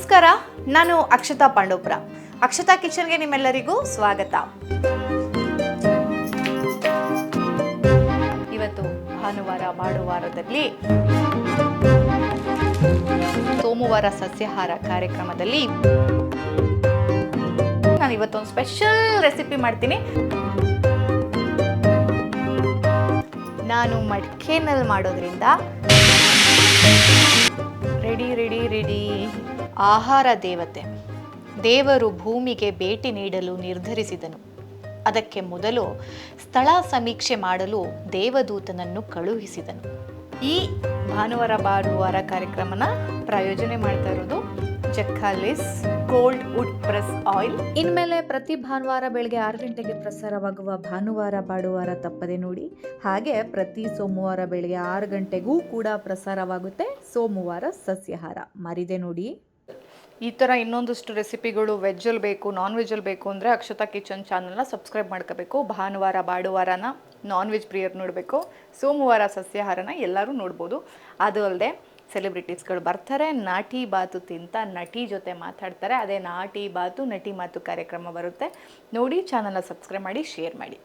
ನಮಸ್ಕಾರ, ನಾನು ಅಕ್ಷತಾ ಪಾಂಡೋಪುರ. ಅಕ್ಷತಾ ಕಿಚನ್ಗೆ ನಿಮ್ಮೆಲ್ಲರಿಗೂ ಸ್ವಾಗತ. ಇವತ್ತು ಭಾನುವಾರ ಮಾಡುವಾರದಲ್ಲಿ ಸೋಮವಾರ ಸಸ್ಯಾಹಾರ ಕಾರ್ಯಕ್ರಮದಲ್ಲಿ ನಾನು ಇವತ್ತೊಂದು ಸ್ಪೆಷಲ್ ರೆಸಿಪಿ ಮಾಡ್ತೀನಿ. ನಾನು ಮಡಿಕೆನಲ್ಲಿ ಮಾಡೋದ್ರಿಂದ ಆಹಾರ ದೇವತೆ. ದೇವರು ಭೂಮಿಗೆ ಭೇಟಿ ನೀಡಲು ನಿರ್ಧರಿಸಿದನು. ಅದಕ್ಕೆ ಮೊದಲು ಸ್ಥಳ ಸಮೀಕ್ಷೆ ಮಾಡಲು ದೇವದೂತನನ್ನು ಕಳುಹಿಸಿದನು. ಈ ಭಾನುವಾರ ಭಾನುವಾರ ಕಾರ್ಯಕ್ರಮನ ಪ್ರಾಯೋಜನೆ ಮಾಡ್ತಾ ಇರೋದು ಜಕ್ಕಾಲಿಸ್ ಗೋಲ್ಡ್ ವುಡ್ ಪ್ರೆಸ್ ಆಯಿಲ್. ಇನ್ಮೇಲೆ ಪ್ರತಿ ಭಾನುವಾರ ಬೆಳಗ್ಗೆ ಆರು ಗಂಟೆಗೆ ಪ್ರಸಾರವಾಗುವ ಭಾನುವಾರ ಬಾಡುವಾರ ತಪ್ಪದೆ ನೋಡಿ, ಹಾಗೆ ಪ್ರತಿ ಸೋಮವಾರ ಬೆಳಗ್ಗೆ ಆರು ಗಂಟೆಗೂ ಕೂಡ ಪ್ರಸಾರವಾಗುತ್ತೆ ಸೋಮವಾರ ಸಸ್ಯಾಹಾರ. ಮರಿದೆ ನೋಡಿ. ಈ ಥರ ಇನ್ನೊಂದಷ್ಟು ರೆಸಿಪಿಗಳು ವೆಜ್ಜಲ್ಲಿ ಬೇಕು ನಾನ್ ವೆಜ್ಜಲ್ಲಿ ಬೇಕು ಅಂದರೆ ಅಕ್ಷತಾ ಕಿಚನ್ ಚಾನಲ್ನ ಸಬ್ಸ್ಕ್ರೈಬ್ ಮಾಡ್ಕೋಬೇಕು. ಭಾನುವಾರ ಬಾಡುವಾರನ ನಾನ್ ವೆಜ್ ಪ್ರಿಯರ್ ನೋಡಬೇಕು. ಸೋಮವಾರ ಸಸ್ಯಾಹಾರನ ಎಲ್ಲರೂ ನೋಡ್ಬೋದು. ಅದು ಅಲ್ಲದೆ ಸೆಲೆಬ್ರಿಟೀಸ್ಗಳು ಬರ್ತಾರೆ, ನಾಟಿ ಬಾತು ತಿಂತ ನಟಿ ಜೊತೆ ಮಾತಾಡ್ತಾರೆ. ಅದೇ ನಾಟಿ ಬಾತು, ನಟಿ ಮಾತು ಕಾರ್ಯಕ್ರಮ ಬರುತ್ತೆ. ನೋಡಿ ಚಾನಲ್ನ ಸಬ್ಸ್ಕ್ರೈಬ್ ಮಾಡಿ ಶೇರ್ ಮಾಡಿ.